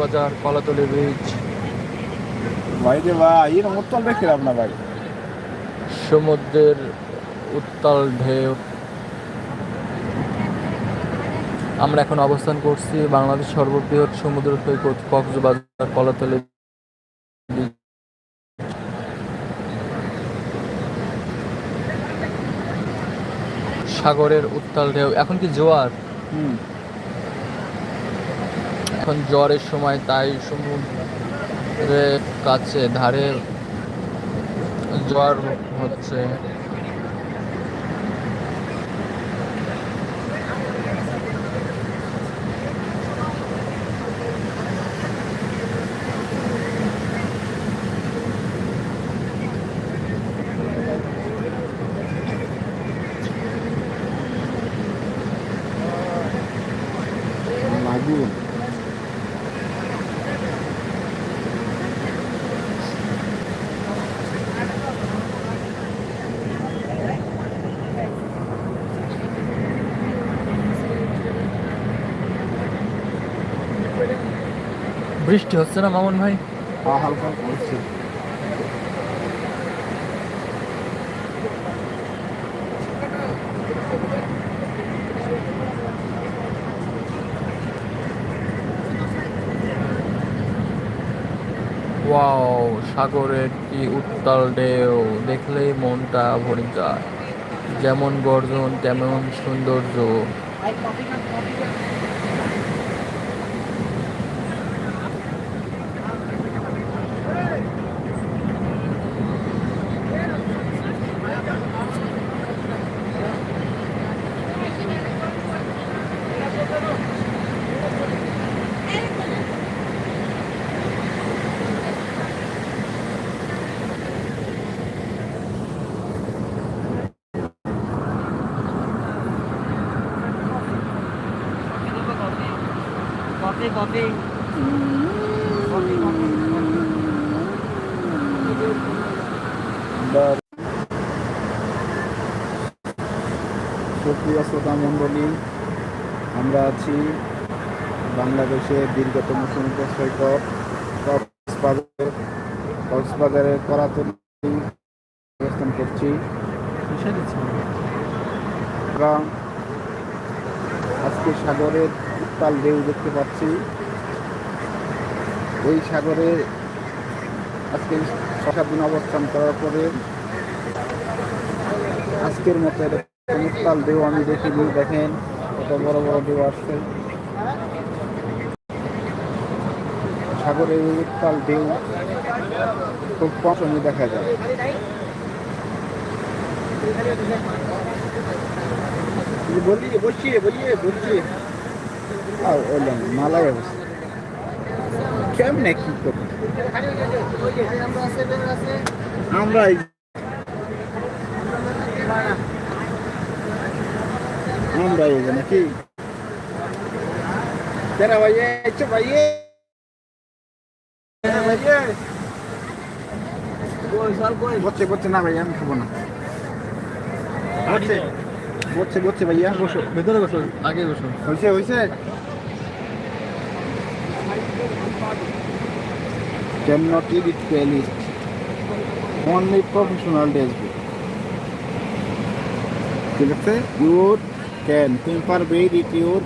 Cox's Bazar Kolatoli bridge ভাই রে ভাই এরকম উত্তল না ভাই। সমুদ্রের উত্তাল ঢেউ। আমরা এখন অবস্থান করছি বাংলাদেশ সর্ববৃহৎ সমুদ্র সৈকত কক্সবাজার কলাতলি সাগরের উত্তাল ঢেউ। এখন কি জোয়ার? হুম। এখন জ্বরের সময় তাই সমুদ্রের কাছে ধারে জ্বর হচ্ছে। বৃষ্টি হচ্ছে না মামুন ভাই? হালকা ওয়াও সাগরের কি উত্তাল ঢেউ দেখলেই মনটা ভরে যায়। যেমন গর্জন তেমন সৌন্দর্য। কফি কফি আমরা সুপ্রিয় শ্রোতা মণ্ডলী আমরা আছি বাংলাদেশের দীর্ঘতম সমুদ্র সৈকত কক্সবাজার, কক্সবাজারের করাতলি অবস্থান করছি। আমরা আজকে সাগরের উত্তাল ঢেউ দেখতে পাচ্ছি। এই সাগরে আজকে ছ অবস্থান করার পরে আজকের মতো এরকম উত্তাল ঢেউ আমি দেখিনি, দেখেন কত বড় বড় ঢেউ আসছে। সাগরের উত্তাল ঢেউ খুব কম সময় দেখা যায়। বলিয়ে বসিয়ে বলিয়ে বলছি। আর অবস্থা। কেমনে কি করব? আমরা আমরা এই নাকি? তেরা ইচ্ছে ভাইয়ে তেরা ভাইয়ে বসছে বসছে না ভাই আমি খাব না বসছে বসছে বসছে ভাইয়া বসো ভেতরে বসো আগে বসো হয়েছে হয়েছে cannot edit playlist only professional dashboard ঠিক আছে you can temper edit your